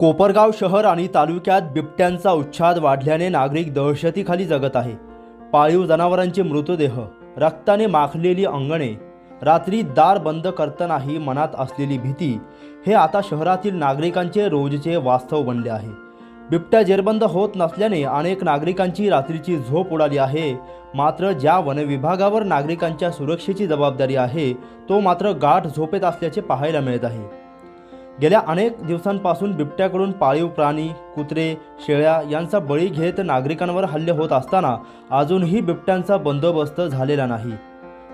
कोपरगाव शहर आणि तालुक्यात बिबट्यांचा उच्छाद वाढल्याने नागरिक दहशतीखाली जगत आहे. पाळीव जनावरांचे मृतदेह रक्ताने माखलेली अंगणे रात्री दार बंद करतानाही मनात असलेली भीती हे आता शहरातील नागरिकांचे रोजचे वास्तव बनले आहे. बिबट्या जेरबंद होत नसल्याने अनेक नागरिकांची रात्रीची झोप उडाली आहे. मात्र ज्या वनविभागावर नागरिकांच्या सुरक्षेची जबाबदारी आहे तो मात्र गाठ झोपेत असल्याचे पाहायला मिळत आहे. गेल्या अनेक दिवसांपासून बिबट्याकडून पाळीव प्राणी कुत्रे शेळ्या यांचा बळी घेत नागरिकांवर हल्ले होत असताना अजूनही बिबट्यांचा बंदोबस्त झालेला नाही.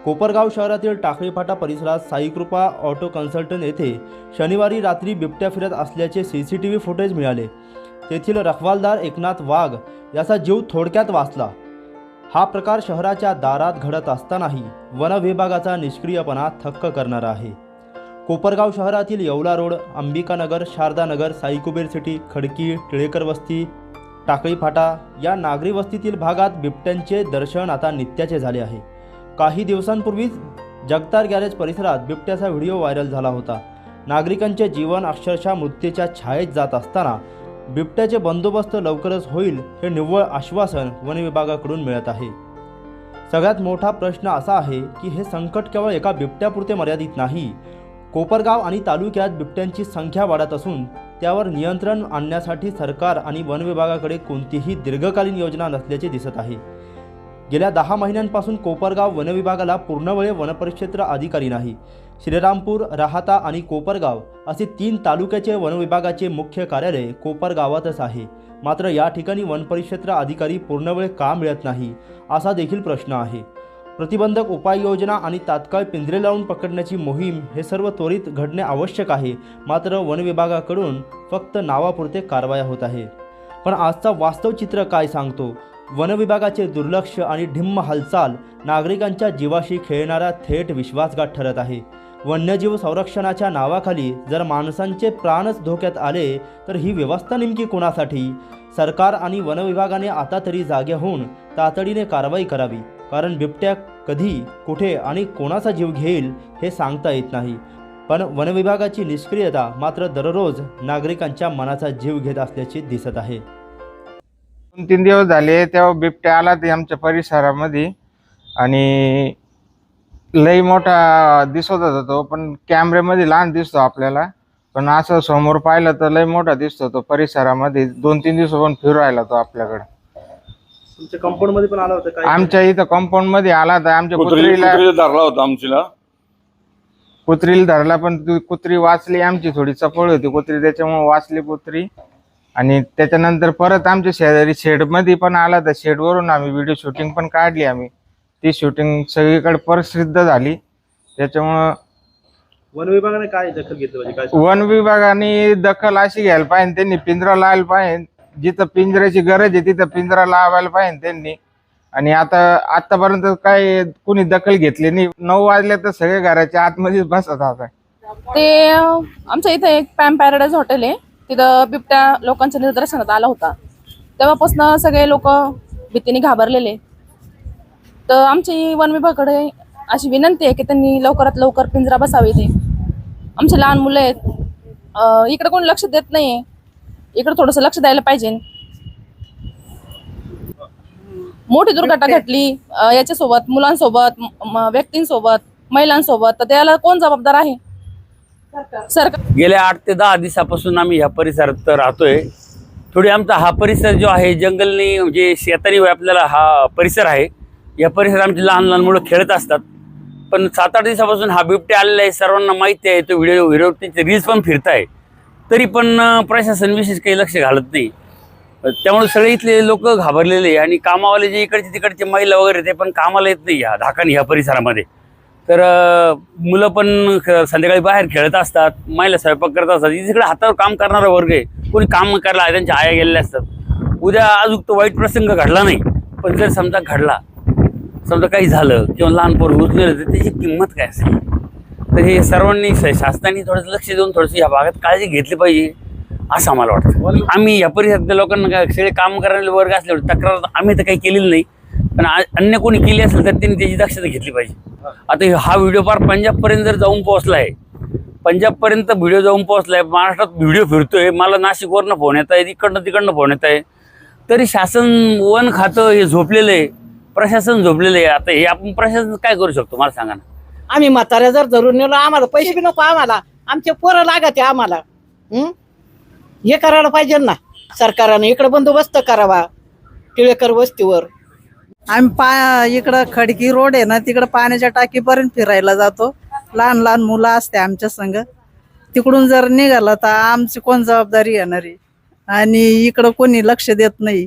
कोपरगाव शहरातील टाकळीफाटा परिसरात साईकृपा ऑटो कन्सल्टंट येथे शनिवारी रात्री बिबट्या फिरत असल्याचे C C T V footage मिळाले. तेथील रखवालदार एकनाथ वाघ याचा जीव थोडक्यात वाचला. हा प्रकार शहराच्या दारात घडत असतानाही वन विभागाचा निष्क्रियपणा थक्क करणारा आहे. कोपरगाव शहरातील येवला रोड अंबिकानगर शारदानगर साईकुबेर सिटी खडकी टिळेकर वस्ती टाकळी फाटा या नागरी वस्तीतील भागात बिबट्यांचे दर्शन आता नित्याचे झाले आहे. काही दिवसांपूर्वीच जगतार गॅरेज परिसरात बिबट्याचा व्हिडिओ व्हायरल झाला होता. नागरिकांचे जीवन अक्षरशः मृत्यूच्या छायेत जात असताना बिबट्याचे बंदोबस्त लवकरच होईल हे निव्वळ आश्वासन वन विभागाकडून मिळत आहे. सगळ्यात मोठा प्रश्न असा आहे की हे संकट केवळ एका बिबट्यापुरते मर्यादित नाही कोपरगाव आणि तालुक्यात बिबट्यांची संख्या वाढत असून त्यावर नियंत्रण आणण्यासाठी सरकार आणि वन विभागाकडे कोणतीही दीर्घकालीन योजना नसल्याचे दिसत आहे. गेल्या दहा महिन्यांपासून कोपरगाव वनविभागाला पूर्णवेळ वनपरिक्षेत्र अधिकारी नाही. श्रीरामपूर राहाता आणि कोपरगाव असे तीन तालुक्याचे वनविभागाचे मुख्य कार्यालय कोपरगावातच आहे. मात्र या ठिकाणी वनपरिक्षेत्र अधिकारी पूर्णवेळ का मिळत नाही असा देखील प्रश्न आहे. प्रतिबंधक उपाययोजना आणि तात्काळ पिंजरे लावून पकडण्याची मोहीम हे सर्व त्वरित घडणे आवश्यक आहे. मात्र वनविभागाकडून फक्त नावापुरते कारवाया होत आहे. पण आजचा वास्तव चित्र काय सांगतो? वनविभागाचे दुर्लक्ष आणि ढिम्म हालचाल नागरिकांच्या जीवाशी खेळणारा थेट विश्वासघात ठरत आहे. वन्यजीव संरक्षणाच्या नावाखाली जर माणसांचे प्राणच धोक्यात आले तर ही व्यवस्था नेमकी कोणासाठी? सरकार आणि वनविभागाने आता तरी जागे होऊन तातडीने कारवाई करावी. कारण बिबट्या कधी कुठे आणि कोणाचा जीव घेईल हे सांगता येत नाही. पण वनविभागाची निष्क्रियता मात्र दररोज नागरिकांच्या मनाचा जीव घेत असल्याचे दिसत आहे. दोन तीन दिवस झाले तेव्हा बिबट्या आला ते आमच्या परिसरामध्ये आणि लई मोठा दिसत होता तो पण कॅमेऱ्यामध्ये लहान दिसतो आपल्याला. पण असं समोर पाहिलं तर लई मोठा दिसतो तो परिसरामध्ये. दोन तीन दिवस पण फिरू राहिला तो आपल्याकडे. तुमच्या कंपाऊंडमध्ये पण आला होता आमच्या इथं कंपाऊंडमध्ये आला तर आमच्या कुत्री कुत्रीला कुत्रीला धरला होता आमचीला कुत्रीला धरला पण ती कुत्री वाचली आमची थोडी चपळ होती कुत्री त्याच्यामुळे वाचली कुत्री. आणि त्याच्यानंतर परत आमच्या शेजारी शेडमध्ये पण आला तर शेडवरून आम्ही व्हिडिओ शूटिंग पण काढली आम्ही. ती शूटिंग सगळीकडे प्रसिद्ध झाली. त्याच्यामुळं वन विभागाने काय दखल घेतली पाहिजे काय वन विभागाने दखल अशी घ्यायला पाहिजे त्यांनी पिंजरा लावायला पाहिजे. जिथं पिंजऱ्याची गरज आहे तिथं पिंजरा लावायला पाहिजे त्यांनी. आणि आता आतापर्यंत काय कुणी दखल घेतली नाही. नऊ वाजल्या तर सगळे घराच्या आतमध्येच बसत आता ते आमच्या इथे एक पॅम पॅराडाईज हॉटेल आहे. तिथं बिबट्या लोकांच्या निदर्शनात आला होता. तेव्हापासून सगळे लोक भीतीने घाबरलेले. तर आमची वन विभागाकडे अशी विनंती आहे की त्यांनी लवकरात लवकर पिंजरा बसावे ते आमचे लहान मुलं आहेत. इकडे कोणी लक्ष देत नाही इकडे थोडंसं लक्ष द्यायला पाहिजे. मोठी दुर्घटना घडली याच्यासोबत मुलांसोबत व्यक्तींसोबत महिलांसोबत तर त्याला कोण जबाबदार आहे? सरकार. गेल्या आठ ते दहा दिवसापासून आम्ही ह्या परिसरात राहतोय. थोडी आमचा हा परिसर जो आहे जंगलनी म्हणजे शेतानी व्यापलेला हा परिसर आहे. या परिसरात आमची लहान लहान मुलं खेळत असतात. पण सात आठ दिवसापासून हा बिबट्या आलेला आहे सर्वांना माहिती आहे तो व्हिडिओ व्हिडिओ त्यांचे रील्स पण फिरत आहे तरी पण प्रशासन विशेष काही लक्ष घालत नाही. त्यामुळे सगळे इथले लोक घाबरलेले आणि कामावाले जे इकडचे तिकडचे महिला वगैरे ते पण कामाला येत नाही ह्या धाकानी ह्या परिसरामध्ये. तर मुलं पण संध्याकाळी बाहेर खेळत असतात महिला स्वयंपाक करत असतात. तिकडे हातावर काम करणारा वर्ग आहे. कोणी काम करायला त्यांच्या आया गेलेल्या असतात. उद्या अजून तो वाईट प्रसंग घडला नाही पण जर समजा घडला समजा काही झालं किंवा लहान पोर उचलेलं तर त्याची किंमत काय असेल? तर हे सर्वांनी शासनाने थोडंसं लक्ष देऊन थोडंसं या भागात काळजी घेतली पाहिजे असं आम्हाला वाटतं. आम्ही या परिसरातल्या लोकांना काय सगळे काम करणारे वर्ग असल्यावर तक्रार आम्ही तर काही केलेली नाही पण आ- अन्य कोणी केली असेल तर त्यांनी त्याची दक्षता घेतली पाहिजे. आता हे- हा व्हिडिओ फार पंजाबपर्यंत जर जाऊन पोहोचला आहे पंजाबपर्यंत व्हिडिओ जाऊन पोहोचलाय महाराष्ट्रात व्हिडिओ फिरतोय मला नाशिकवरनं फोन येत आहे इकडनं तिकडनं फोन येत आहे तरी शासन वन खातं हे झोपलेलं आहे प्रशासन झोपलेलं आहे. आता हे आपण प्रशासन काय करू शकतो? मला सांगा ना. आम्ही म्हाताऱ्या जर धरून नेलो आम्हाला पैसे बी नको आम्हाला. आमचे पोरं लागत आहे आम्हाला. हं? हे करायला पाहिजे ना. सरकारने इकडे बंदोबस्त करावा. टिळेकर वस्तीवर. आम्ही पा इकडं खडकी रोड आहे ना तिकडं पाण्याच्या टाकीपर्यंत फिरायला जातो. लहान लहान मुलं असते आमच्या संग तिकडून जर निघालं तर आमची कोण जबाबदारी येणार? आहे आणि इकडं कोणी लक्ष देत नाही.